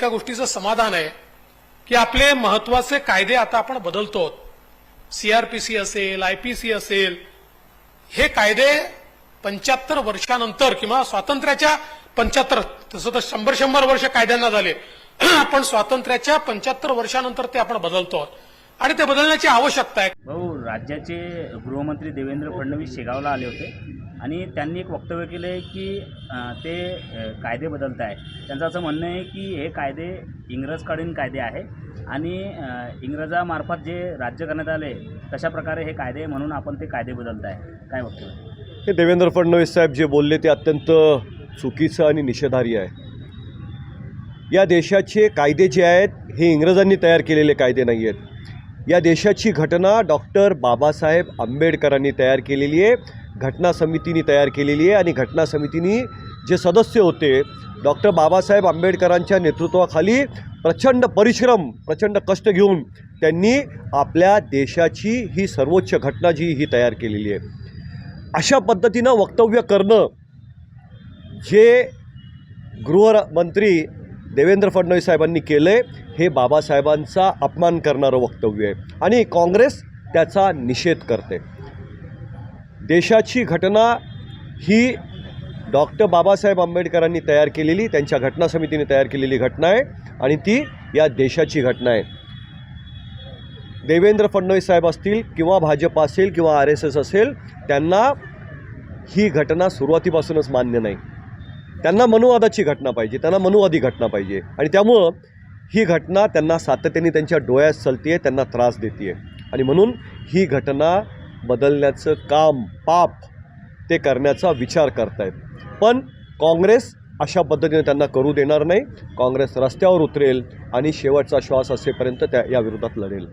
एका गोष्टीचं समाधान आहे की आपले महत्त्वाचे कायदे आता आपण बदलतो सीआरपीसी असेल आयपीसी असेल हे कायदे पंच्याहत्तर वर्षानंतर किंवा स्वातंत्र्याच्या पंच्याहत्तर तसं तर शंभर शंभर वर्ष कायद्यांना झाले पण स्वातंत्र्याच्या पंच्याहत्तर वर्षानंतर ते आपण बदलतो आणि ते बदलण्याची आवश्यकता आहे. भाऊ राज्याचे गृहमंत्री देवेंद्र फडणवीस शेगावला आले होते. आणि त्यांनी एक वक्तव्य केलं आहे की ते कायदे बदलत आहे त्यांचं असं म्हणणं आहे की हे कायदे इंग्रजकडील कायदे आहे आणि इंग्रजामार्फत जे राज्य करण्यात आले तशा प्रकारे हे कायदे म्हणून आपण ते कायदे बदलत आहे काय वक्तव्य? हे देवेंद्र फडणवीस साहेब जे बोलले ते अत्यंत चुकीचं आणि निषेधार्य आहे. या देशाचे कायदे जे आहेत हे इंग्रजांनी तयार केलेले कायदे नाही आहेत. या देशाची घटना डॉक्टर बाबासाहेब आंबेडकरांनी तयार केलेली आहे. घटना समितीने तयार केलेली आहे आणि घटना समितीने जे सदस्य होते डॉक्टर बाबासाहेब आंबेडकरांच्या नेतृत्वाखाली प्रचंड परिश्रम प्रचंड कष्ट घेऊन त्यांनी आपल्या देशाची ही सर्वोच्च घटना जी ही तयार केलेली आहे. अशा पद्धतीनं वक्तव्य करणं जे गृहमंत्री देवेंद्र फडणवीस साहेबांनी केलं आहे हे बाबासाहेबांचा अपमान करणारं वक्तव्य आहे. आणि काँग्रेस त्याचा निषेध करते. देशाची घटना ही डॉक्टर बाबासाहेब आंबेडकरांनी तयार केलेली त्यांच्या घटना समितीने तयार केलेली घटना आहे आणि ती या देशाची घटना आहे. देवेंद्र फडणवीस साहेब असतील किंवा भाजप असेल किंवा आर एस एस असेल त्यांना ही घटना सुरुवातीपासूनच मान्य नाही. त्यांना मनुवादाची घटना पाहिजे त्यांना मनुवादी घटना पाहिजे आणि त्यामुळं ही घटना त्यांना सातत्याने त्यांच्या डोळ्यात चलते आहे त्यांना त्रास देते आहे आणि म्हणून ही घटना बदलण्याचं काम पाप ते करण्याचा विचार करतायत. पण काँग्रेस अशा पद्धतीने त्यांना करू देणार नाही. काँग्रेस रस्त्यावर उतरेल आणि शेवटचा श्वास असेपर्यंत त्या या विरोधात लढेल.